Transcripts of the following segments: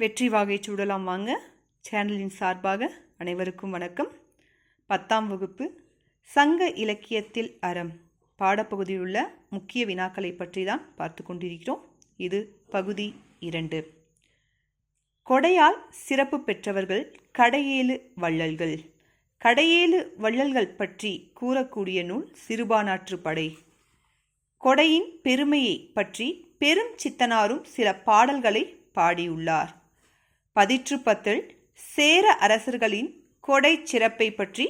வெற்றி வாகை சூடலாம் வாங்க. சேனலின் சார்பாக அனைவருக்கும் வணக்கம். பத்தாம் வகுப்பு சங்க இலக்கியத்தில் அறம் பாடப்பகுதியில் உள்ள முக்கிய வினாக்களை பற்றி தான் பார்த்து கொண்டிருக்கிறோம். இது பகுதி இரண்டு. கொடையால் சிறப்பு பெற்றவர்கள் கடையேழு வள்ளல்கள். கடையேழு வள்ளல்கள் பற்றி கூறக்கூடிய நூல் சிறுபானாற்று படை. கொடையின் பெருமையை பற்றி பெரும் சித்தனாரும் சில பாடல்களை பாடியுள்ளார். பதிற்றுப்பத்தில் சேர அரசர்களின் கொடை சிறப்பை பற்றி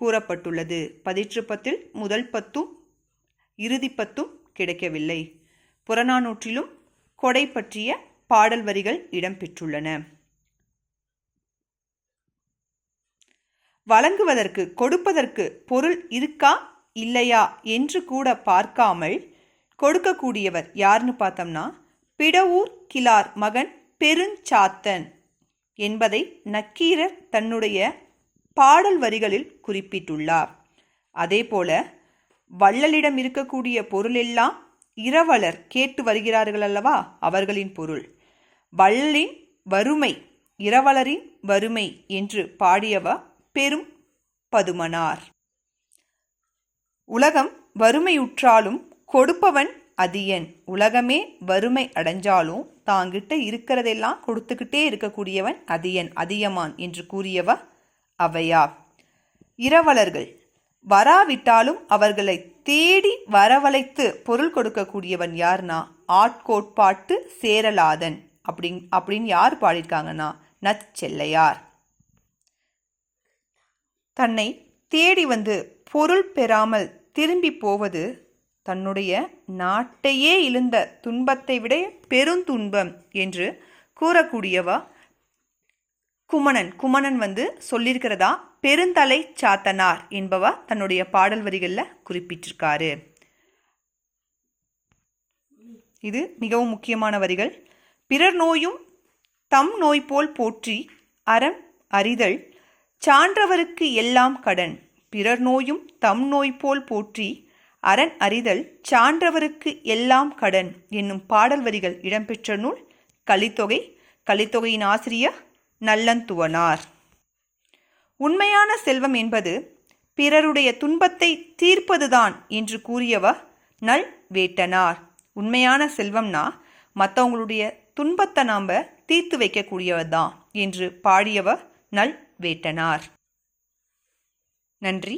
கூறப்பட்டுள்ளது. பதிற்றுப்பத்தில் முதல் பத்தும் இறுதி பத்தும் கிடைக்கவில்லை. புறநானூற்றிலும் கொடை பற்றிய பாடல் வரிகள் இடம்பெற்றுள்ளன. வழங்குவதற்கு கொடுப்பதற்கு பொருள் இருக்கா இல்லையா என்று கூட பார்க்காமல் கொடுக்கக்கூடியவர் யாருன்னு பார்த்தோம்னா பிடவூர் கிலார் மகன் பெருஞ்சாத்தன். என்பதை நக்கீரர் தன்னுடைய பாடல் வரிகளில் குறிப்பிட்டுள்ளார். அதேபோல வள்ளலிடம் இருக்கக்கூடிய பொருளெல்லாம் இரவலர் கேட்டு வருகிறார்கள் அல்லவா? அவர்களின் பொருள். வள்ளலின் வறுமை இரவலரின் வறுமை என்று பாடியவ பெரும் பதுமனார். உலகம் வறுமையுற்றாலும் கொடுப்பவன் அதியன் உலகமே வறுமை அடைஞ்சாலும் தாங்கிட்ட இருக்கிறதெல்லாம் கொடுத்துக்கிட்டே இருக்கக்கூடியவன் அதியன் அதியமான் என்று கூறியவ அவையா. இரவலர்கள் வராவிட்டாலும் அவர்களை தேடி வரவழைத்து பொருள் கொடுக்கக்கூடியவன் யார்னா? ஆட்கோட்பாட்டு சேரலாதன் அப்படின் அப்படின்னு யார் பாடியிருக்காங்கன்னா? நச்செல்லையார் தன்னை தேடி வந்து பொருள் பெறாமல் திரும்பி போவது தன்னுடைய நாட்டையே இழந்த துன்பத்தை விட பெருந்துன்பம் என்று கூறக்கூடியவா? குமணன். குமணன் வந்து சொல்லியிருக்கிறதா? பெருந்தலை சாத்தனார் என்பவா தன்னுடைய பாடல் வரிகளில் குறிப்பிட்டிருக்காரு. இது மிகவும் முக்கியமான வரிகள். பிறர் நோயும் தம் நோய் போல் போற்றி அறம் அறிதல் சான்றவருக்கு எல்லாம் கடன். பிறர் நோயும் தம் நோய் போல் போற்றி அரண் அறிதல் சான்றவருக்கு எல்லாம் கடன் என்னும் பாடல் வரிகள் இடம்பெற்ற நூல் கலித்தொகை கலித்தொகையின் ஆசிரியர் நல்லந்துவனார். உண்மையான செல்வம் என்பது பிறருடைய துன்பத்தை தீர்ப்பதுதான் என்று கூறியவர் நல் வேட்டனார் உண்மையான செல்வம்னா மற்றவங்களுடைய துன்பத்தை நாம் தீர்த்து வைக்கக்கூடியவர் தான் என்று பாடியவர் நல் வேட்டனார் நன்றி.